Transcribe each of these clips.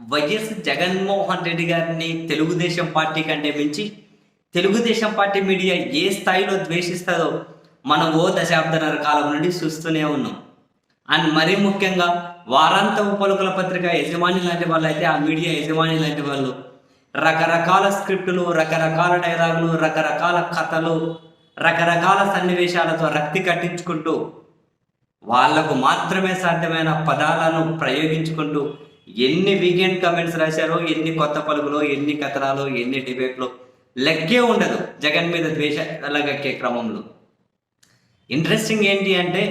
YS Jaganmohan Reddy గారిని Telugu Desam party కంటే మించి తెలుగుదేశం పార్టీ మీడియా ఏ స్థాయిలో ద్వేషిస్తుందో మనం ఓ దశాబ్దన్నర కాలం నుండి చూస్తూనే ఉన్నాం. అండ్ మరీ ముఖ్యంగా వారాంతపు పలుకుల పత్రిక యజమాని లాంటి వాళ్ళు అయితే ఆ మీడియా యజమాని లాంటి వాళ్ళు రకరకాల స్క్రిప్టులు రకరకాల డైలాగులు రకరకాల కథలు రకరకాల సన్నివేశాలతో రక్తి కట్టించుకుంటూ వాళ్ళకు మాత్రమే సాధ్యమైన పదాలను ప్రయోగించుకుంటూ ఎన్ని వీకెండ్ కమెంట్స్ రాశారో ఎన్ని కొత్త పలుకులు ఎన్ని కథనాలు ఎన్ని డిబేట్లు లెక్కే ఉండదు జగన్ మీద ద్వేషాలగక్కే క్రమంలో. ఇంట్రెస్టింగ్ ఏంటి అంటే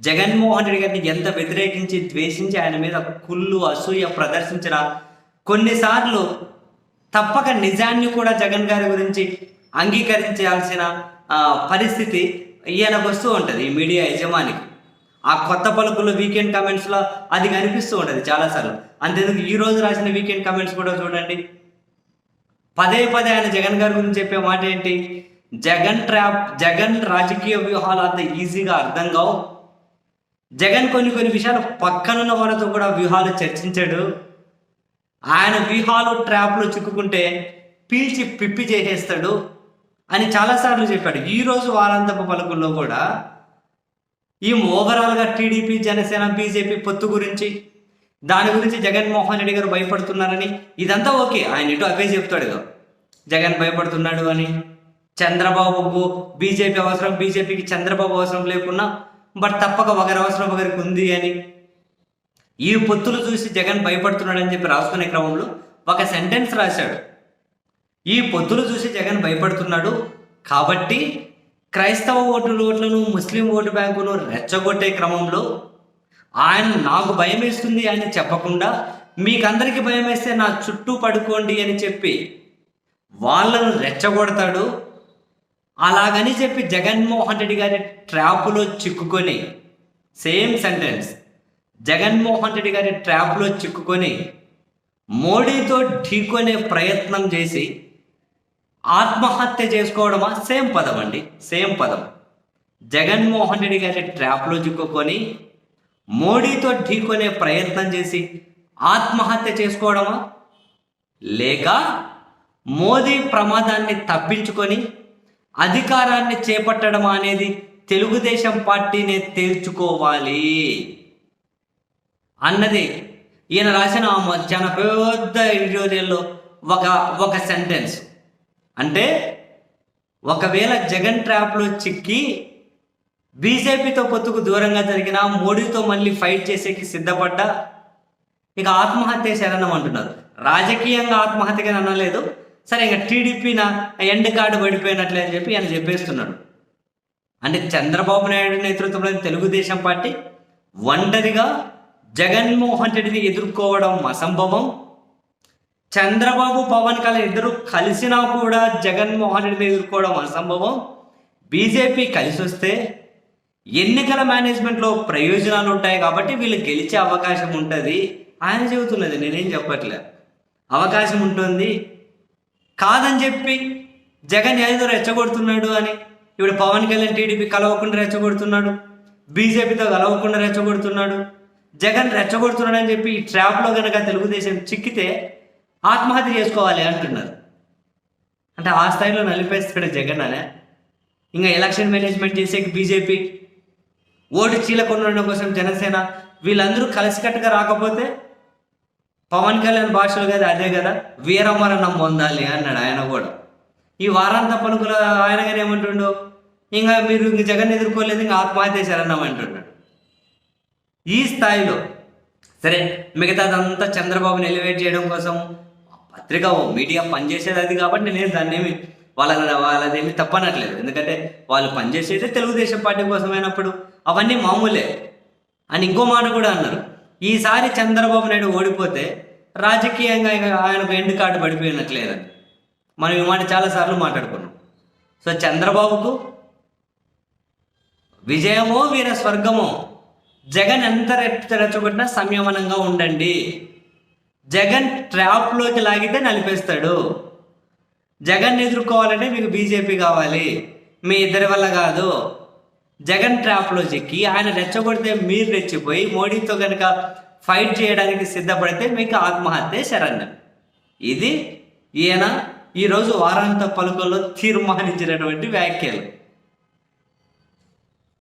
జగన్మోహన్ రెడ్డి గారిని ఎంత వ్యతిరేకించి ద్వేషించి ఆయన మీద కుళ్ళు అసూయ ప్రదర్శించిన కొన్నిసార్లు తప్పక నిజాన్ని కూడా జగన్ గారి గురించి అంగీకరించాల్సిన పరిస్థితి ఈయనకు వస్తూ ఉంటుంది ఈ మీడియా యజమానికి. ఆ కొత్త పలుకులు వీకెండ్ కమెంట్స్లో అది కనిపిస్తూ ఉంటుంది చాలాసార్లు. అంతేందుకు ఈ రోజు రాసిన వీకెండ్ కమెంట్స్ కూడా చూడండి. పదే పదే ఆయన జగన్ గారి గురించి చెప్పే మాట ఏంటి? జగన్ ట్రాప్ జగన్ రాజకీయ వ్యూహాలు అంత ఈజీగా అర్థం కావు. జగన్ కొన్ని కొన్ని విషయాలు పక్కనున్న వాళ్ళతో కూడా వ్యూహాలు చర్చించాడు. ఆయన వ్యూహాలు ట్రాప్లో చిక్కుకుంటే పీల్చి పిప్పి చేసేస్తాడు అని చాలాసార్లు చెప్పాడు. ఈరోజు వారాంతపు పలుకుల్లో కూడా ఈ ఓవరాల్గా టీడీపీ జనసేన బీజేపీ పొత్తు గురించి దాని గురించి జగన్మోహన్ రెడ్డి గారు భయపడుతున్నారని ఇదంతా ఓకే. ఆయన ఇటు అవే చెప్తాడు జగన్ భయపడుతున్నాడు అని చంద్రబాబుకు బీజేపీ అవసరం బీజేపీకి చంద్రబాబు అవసరం లేకున్నా బట్ తప్పక ఒకరి అవసరం ఒకరికి ఉంది అని. ఈ పొత్తులు చూసి జగన్ భయపడుతున్నాడని చెప్పి రాసుకునే క్రమంలో ఒక సెంటెన్స్ రాశాడు. ఈ పొత్తులు చూసి జగన్ భయపడుతున్నాడు కాబట్టి క్రైస్తవ ఓటు ఓట్లను ముస్లిం ఓటు బ్యాంకును రెచ్చగొట్టే క్రమంలో ఆయన నాకు భయం వేస్తుంది అని చెప్పకుండా మీకందరికీ భయం వేస్తే నా చుట్టూ పడుకోండి అని చెప్పి వాళ్ళను రెచ్చగొడతాడు. అలాగని చెప్పి జగన్మోహన్ రెడ్డి గారి ట్రాప్లో చిక్కుకొని సేమ్ సెంటెన్స్ జగన్మోహన్ రెడ్డి గారి ట్రాప్లో చిక్కుకొని మోడీతో ఢీకొనే ప్రయత్నం చేసి ఆత్మహత్య చేసుకోవడమా? సేమ్ పదం అండి. సేమ్ పదం. జగన్మోహన్ రెడ్డి గారి ట్రాప్లో చిక్కుకొని మోడీతో ఢీకొనే ప్రయత్నం చేసి ఆత్మహత్య చేసుకోవడమా? లేక మోదీ ప్రమాదాన్ని తప్పించుకొని అధికారాన్ని చేపట్టడమా అనేది తెలుగుదేశం పార్టీనే తేల్చుకోవాలి అన్నది ఈయన రాసిన ఆ చాలా పెద్ద ఎడిటోరియల్లో ఒక ఒక సెంటెన్స్ అంటే ఒకవేళ జగన్ ట్రాప్లో చిక్కి బీజేపీతో పొత్తుకు దూరంగా జరిగిన మోడీతో మళ్ళీ ఫైట్ చేసేకి సిద్ధపడ్డా ఇక ఆత్మహత్య శరణం అంటున్నారు రాజకీయంగా ఆత్మహత్యగా అనలేదు. సరే ఇంకా టీడీపీ నా ఎండ్ కార్డు పడిపోయినట్లే అని చెప్పి ఆయన చెప్పేస్తున్నాడు అంటే చంద్రబాబు నాయుడు నేతృత్వంలోని తెలుగుదేశం పార్టీ ఒంటరిగా జగన్మోహన్ రెడ్డిని ఎదుర్కోవడం అసంభవం. చంద్రబాబు పవన్ కళ్యాణ్ ఇద్దరు కలిసినా కూడా జగన్మోహన్ రెడ్డిని ఎదుర్కోవడం అసంభవం. బీజేపీ కలిసి వస్తే ఎన్నికల మేనేజ్మెంట్లో ప్రయోజనాలు ఉంటాయి కాబట్టి వీళ్ళు గెలిచే అవకాశం ఉంటుంది ఆయన చెబుతున్నది. నేనేం చెప్పట్లే. అవకాశం ఉంటుంది. కాదని చెప్పి జగన్ ఏదో రెచ్చగొడుతున్నాడు అని ఇప్పుడు పవన్ కళ్యాణ్ టీడీపీ కలవకుండా రెచ్చగొడుతున్నాడు. బీజేపీతో కలవకుండా రెచ్చగొడుతున్నాడు. జగన్ రెచ్చగొడుతున్నాడు అని చెప్పి ఈ ట్రాప్లో కనుక తెలుగుదేశం చిక్కితే ఆత్మహత్య చేసుకోవాలి అంటున్నారు. అంటే ఆ స్థాయిలో నలిపేస్తాడు జగన్ అనే ఇంకా ఎలక్షన్ మేనేజ్మెంట్ చేసే బీజేపీ ఓటు చీలకొండడం కోసం జనసేన వీళ్ళందరూ కలిసికట్టుగా రాకపోతే పవన్ కళ్యాణ్ భాషలు కదా అదే కదా. వీరమరణం పొందాలి అన్నాడు ఆయన కూడా. ఈ వారాంత పలుకుల ఆయన కానీ ఏమంటుండు? ఇంకా మీరు ఇంక జగన్ ఎదుర్కోలేదు ఇంకా ఆత్మహత్య శరణం అంటున్నాడు ఈ స్థాయిలో సరే మిగతాదంతా చంద్రబాబుని ఎలివేట్ చేయడం కోసం పత్రిక మీడియా పనిచేసేది అది కాబట్టి నేను దాన్ని ఏమి వాళ్ళ వాళ్ళదేమి తప్పనట్లేదు. ఎందుకంటే వాళ్ళు పనిచేసేది తెలుగుదేశం పార్టీ కోసమైనప్పుడు. అవన్నీ మామూలే. అని ఇంకో మాట కూడా అన్నారు. ఈసారి చంద్రబాబు నాయుడు ఓడిపోతే రాజకీయంగా ఇక ఆయనకు ఎండ్ కార్డు పడిపోయినట్లేదని. మనం ఈ మాట చాలాసార్లు మాట్లాడుకున్నాం. సో చంద్రబాబుకు విజయమో వీర స్వర్గమో జగన్ ఎంత రెచ్చగొట్టినా సంయమనంగా ఉండండి. జగన్ ట్రాప్లోకి లాగితే నలిపేస్తాడు. జగన్ ఎదుర్కోవాలంటే మీకు బీజేపీ కావాలి. మీ ఇద్దరి వల్ల కాదు. జగన్ ట్రాప్లో చిక్కి ఆయన రెచ్చగొడితే మీరు రెచ్చిపోయి మోడీతో కనుక ఫైట్ చేయడానికి సిద్ధపడితే మీకు ఆత్మహత్య శరణ్యం. ఇది ఈయన ఈరోజు వారాంత పలుకల్లో తీర్మానించినటువంటి వ్యాఖ్యలు.